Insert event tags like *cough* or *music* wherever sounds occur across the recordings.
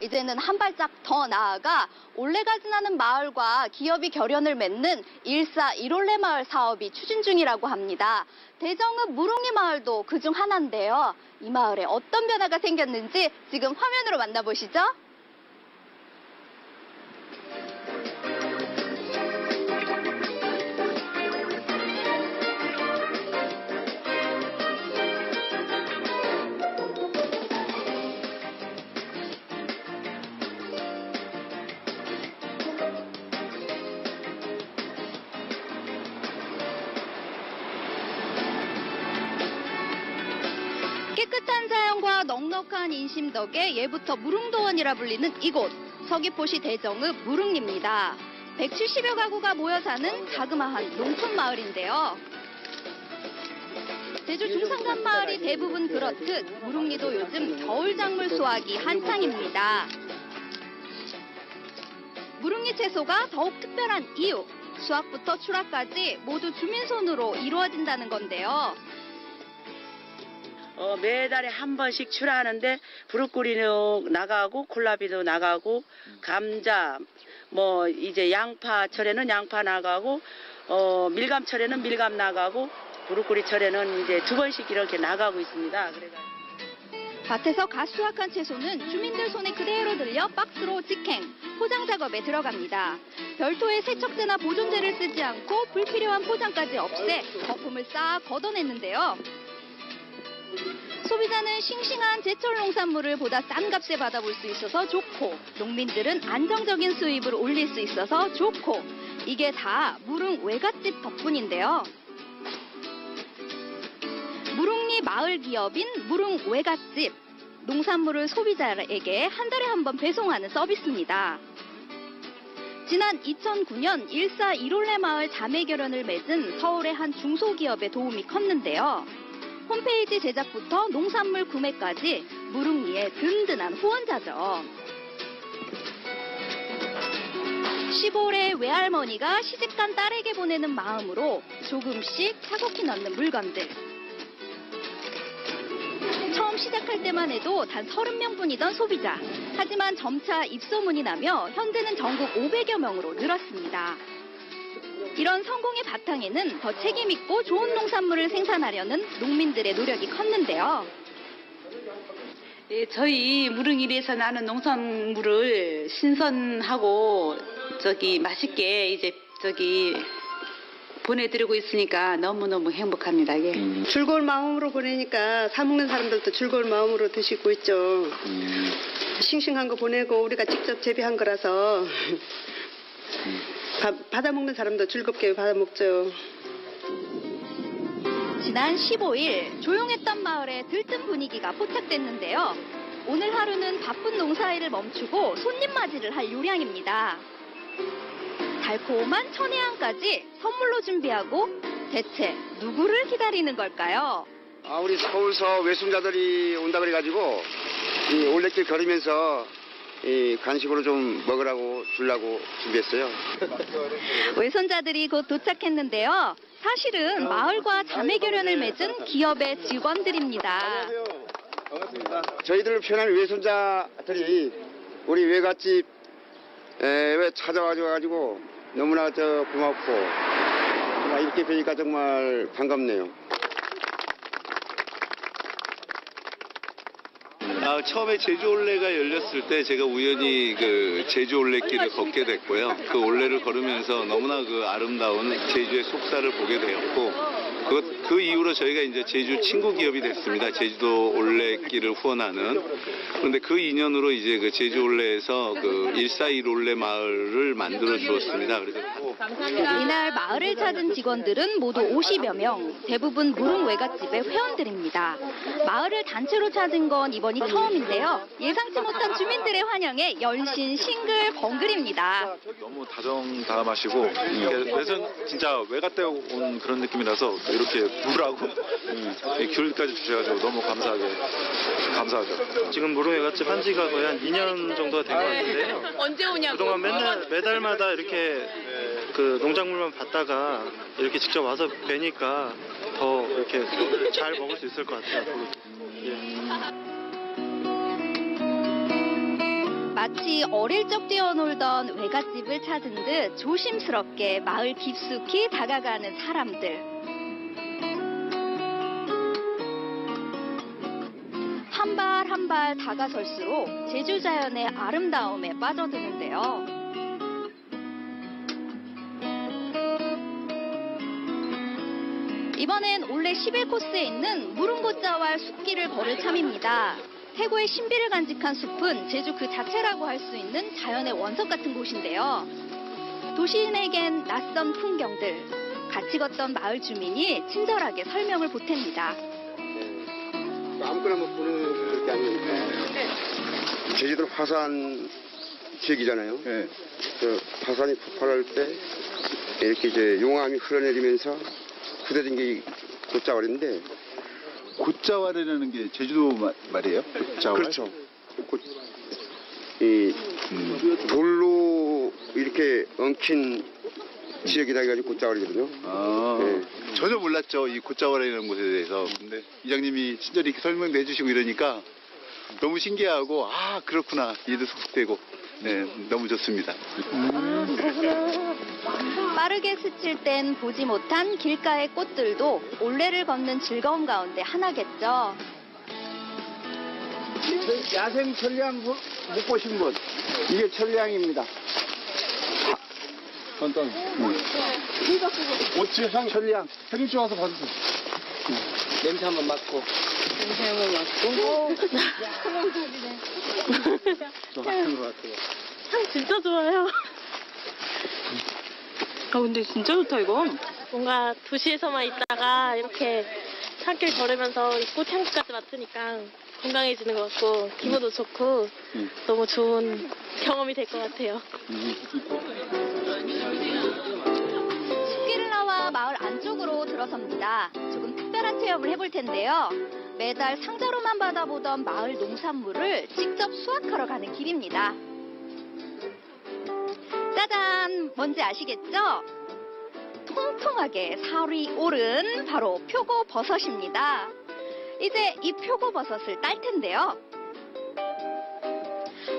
이제는 한 발짝 더 나아가 올레가 지나는 마을과 기업이 결연을 맺는 일사 일올레 마을 사업이 추진 중이라고 합니다. 대정읍 무릉리 마을도 그중 하나인데요. 이 마을에 어떤 변화가 생겼는지 지금 화면으로 만나보시죠. 깨끗한 자연과 넉넉한 인심 덕에 예부터 무릉도원이라 불리는 이곳 서귀포시 대정읍 무릉리입니다. 170여 가구가 모여 사는 자그마한 농촌 마을인데요. 제주 중산간 마을이 대부분 그렇듯 무릉리도 요즘 겨울 작물 수확이 한창입니다. 무릉리 채소가 더욱 특별한 이유 수확부터 출하까지 모두 주민 손으로 이루어진다는 건데요. 어, 매달에 한 번씩 출하하는데 브로콜리도 나가고 콜라비도 나가고 감자 뭐 이제 양파철에는 양파 나가고 어, 밀감철에는 밀감 나가고 브로콜리철에는 이제 두 번씩 이렇게 나가고 있습니다. 그래가 밭에서 갓 수확한 채소는 주민들 손에 그대로 들려 박스로 직행, 포장 작업에 들어갑니다. 별도의 세척제나 보존제를 쓰지 않고 불필요한 포장까지 없애 거품을 싹 걷어냈는데요. 소비자는 싱싱한 제철 농산물을 보다 싼 값에 받아볼 수 있어서 좋고 농민들은 안정적인 수입을 올릴 수 있어서 좋고 이게 다 무릉 외갓집 덕분인데요. 무릉리 마을 기업인 무릉 외갓집 농산물을 소비자에게 한 달에 한 번 배송하는 서비스입니다. 지난 2009년 일사 일올레 마을 자매 결연을 맺은 서울의 한 중소기업의 도움이 컸는데요. 홈페이지 제작부터 농산물 구매까지 무릉리의 든든한 후원자죠. 15래 외할머니가 시집간 딸에게 보내는 마음으로 조금씩 차곡히 넣는 물건들. 처음 시작할 때만 해도 단 30명뿐이던 소비자. 하지만 점차 입소문이 나며 현재는 전국 500여 명으로 늘었습니다. 이런 성공의 바탕에는 더 책임있고 좋은 농산물을 생산하려는 농민들의 노력이 컸는데요. 예, 저희 무릉일에서 나는 농산물을 신선하고 저기 맛있게 이제 저기 보내드리고 있으니까 너무너무 행복합니다. 예. 즐거운 마음으로 보내니까 사 먹는 사람들도 즐거운 마음으로 드시고 있죠. 싱싱한 거 보내고 우리가 직접 재배한 거라서 바- 받아 먹는 사람도 즐겁게 받아 먹죠. 지난 15일 조용했던 마을에 들뜬 분위기가 포착됐는데요. 오늘 하루는 바쁜 농사일을 멈추고 손님 맞이를 할 요량입니다. 달콤한 천혜향까지 선물로 준비하고 대체 누구를 기다리는 걸까요? 아, 우리 서울서 외숙자들이 온다 그래가지고 이 올레길 걸으면서 이 간식으로 좀 먹으라고 주려고 준비했어요. 외손자들이 곧 도착했는데요. 사실은 마을과 자매 결연을 맺은 기업의 직원들입니다. 반갑습니다. 저희들을 표현한 외손자들이 우리 외갓집 에 찾아와가지고 너무나 저 고맙고 이렇게 뵈니까 정말 반갑네요. 아, 처음에 제주 올레가 열렸을 때 제가 우연히 그 제주 올레길을 걷게 됐고요. 그 올레를 걸으면서 너무나 그 아름다운 제주의 속사를 보게 되었고 그, 그 이후로 저희가 이제 제주 친구 기업이 됐습니다. 제주도 올레길을 후원하는. 그런데 그 인연으로 이제 그 제주 올레에서 그 141 올레 마을을 만들어 주었습니다. 그래서 꼭 이날 마을을 찾은 직원들은 모두 50여 명, 대부분 무릉 외갓집의 회원들입니다. 마을을 단체로 찾은 건 이번이 처음인데요. 예상치 못한 주민들의 환영에 열신 싱글벙글입니다. 너무 다정다감하시고 외선 진짜 외갓 때 온 그런 느낌이라서 이렇게 물하고 이 귤까지 주셔가지고 너무 감사하게 감사하죠. 지금 무릉 외갓집 한 지가 거의 한 2년 정도가 된 것 같은데요. *laughs* 언제 오냐고. 그동안 맨날 매달마다 이렇게 그 농작물만 봤다가 이렇게 직접 와서 뵈니까 더 이렇게 잘 먹을 수 있을 것 같아요. 앞으로. 예. 마치 어릴 적 뛰어놀던 외갓집을 찾은 듯 조심스럽게 마을 깊숙이 다가가는 사람들. 한 발 다가설수록 제주 자연의 아름다움에 빠져드는데요. 이번엔 올레 11코스에 있는 무릉고자왈 숲길을 걸을 참입니다. 태고의 신비를 간직한 숲은 제주 그 자체라고 할 수 있는 자연의 원석 같은 곳인데요. 도시인에겐 낯선 풍경들, 같이 걷던 마을 주민이 친절하게 설명을 보탭니다. 네. 아무거나 뭐 보는 게 아니니까. 제주도 화산 지역이잖아요. 네. 그 화산이 폭발할 때 이렇게 이제 용암이 흘러내리면서 굳어진 게 곧자월인데 곶자왈이라는 게 제주도 마- 말이에요? 곶자왈? 그렇죠. 곧- 이 돌로 이렇게 엉킨 지역이다 해가지고 곧자월이거든요. 아, 네. 전혀 몰랐죠. 이 곶자왈이라는 곳에 대해서. 근데 이장님이 친절히 이렇게 설명도 해주시고 이러니까 너무 신기하고, 아, 그렇구나. 이해도 속속되고. 네, 너무 좋습니다. 빠르게 스칠 땐 보지 못한 길가의 꽃들도 올레를 걷는 즐거움 가운데 하나겠죠. 야생 천리향 못 보신 분 이게 천리향입니다. 간단. 어찌 향 천리향 사진 찍어서 봐주세요. 냄새 한번 맡고. *laughs* 진짜 좋아요. 아 근데 진짜 좋다 이거. 뭔가 도시에서만 있다가 이렇게 산길 걸으면서 이 꽃향기까지 맡으니까 건강해지는 것 같고 기분도 좋고 음. 너무 좋은 경험이 될 것 같아요. 숲길을 나와 마을 안쪽으로 들어섭니다. 조금 특별한 체험을 해볼 텐데요. 매달 상자로만 받아보던 마을 농산물을 직접 수확하러 가는 길입니다. 짜잔! 뭔지 아시겠죠? 통통하게 살이 오른 바로 표고 버섯입니다. 이제 이 표고버섯을 딸 텐데요.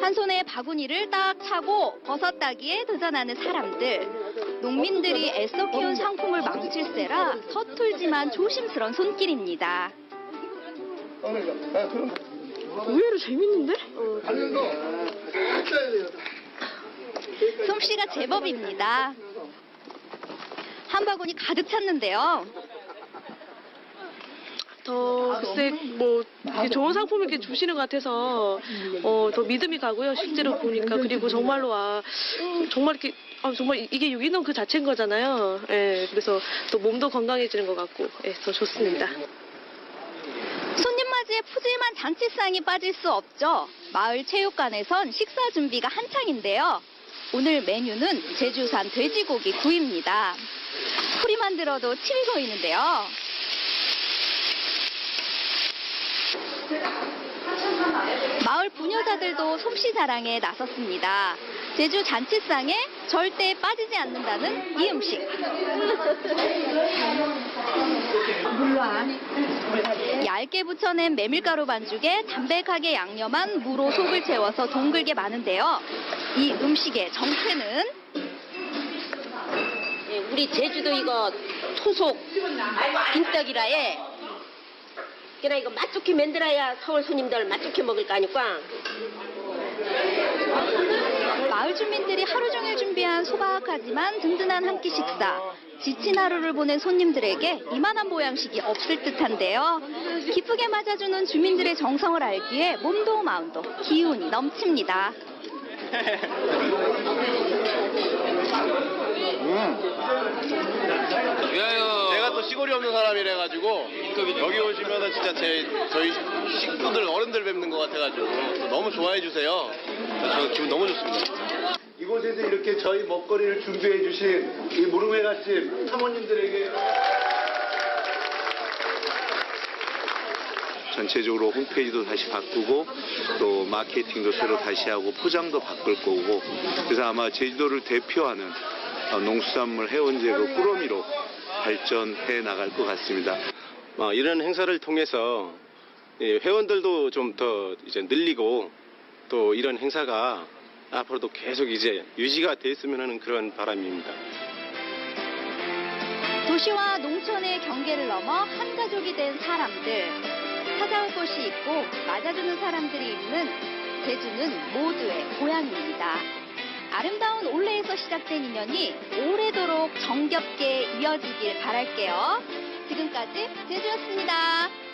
한 손에 바구니를 딱 차고 버섯 따기에 도전하는 사람들. 농민들이 애써 키운 상품을 망칠세라 서툴지만 조심스런 손길입니다. 의외로 재밌는데? 솜씨가 제법입니다. 한 바구니 가득 찼는데요. 더 글쎄 뭐 이렇게 좋은 상품 이렇게 주시는 것 같아서 어, 더 믿음이 가고요 실제로 보니까 그리고 정말로 아 정말 이렇게 아, 정말 이- 이게 유기농 그 자체인 거잖아요. 예 그래서 또 몸도 건강해지는 것 같고 예, 더 좋습니다. 손님 맞이에 푸짐한 잔치상이 빠질 수 없죠. 마을 체육관에선 식사 준비가 한창인데요. 오늘 메뉴는 제주산 돼지고기 구이입니다. 소리만 들어도 침이 고이는데요. 마을 부녀자들도 솜씨 자랑에 나섰습니다. 제주 잔치상에 절대 빠지지 않는다는 이 음식. 얇게 붙여낸 메밀가루 반죽에 담백하게 양념한 무로 속을 채워서 동글게 마는데요. 이 음식의 정체는 예, 우리 제주도 이거 토속 빈떡이라에 그래 이거 맛좋게 만들어야 서울 손님들 맛좋게 먹을 거 아니까 마을 주민들이 하루 종일 준비한 소박하지만 든든한 한 끼 식사. 지친 하루를 보낸 손님들에게 이만한 보양식이 없을 듯한데요. 기쁘게 맞아주는 주민들의 정성을 알기에 몸도 마음도 기운이 넘칩니다. *laughs* 제가 또 시골이 없는 사람이라 가지고 여기 오시면은 진짜 제 저희 식구들 어른들 뵙는 것 같아가지고 너무 좋아해 주세요. 저 기분 너무 좋습니다. 이곳에서 이렇게 저희 먹거리를 준비해 주신 이 무릉회갓집 사모님들에게 전체적으로 홈페이지도 다시 바꾸고 또 마케팅도 새로 다시 하고 포장도 바꿀 거고 그래서 아마 제주도를 대표하는 어, 농수산물 해원제 그 꾸러미로 발전해 나갈 것 같습니다. 어, 이런 행사를 통해서 이 회원들도 좀 더 이제 늘리고 또 이런 행사가 앞으로도 계속 이제 유지가 돼 있으면 하는 그런 바람입니다. 도시와 농촌의 경계를 넘어 한 가족이 된 사람들. 찾아올 곳이 있고 맞아주는 사람들이 있는 제주는 모두의 고향입니다. 아름다운 올레에서 시작된 인연이 오래도록 정겹게 이어지길 바랄게요. 지금까지 제주였습니다.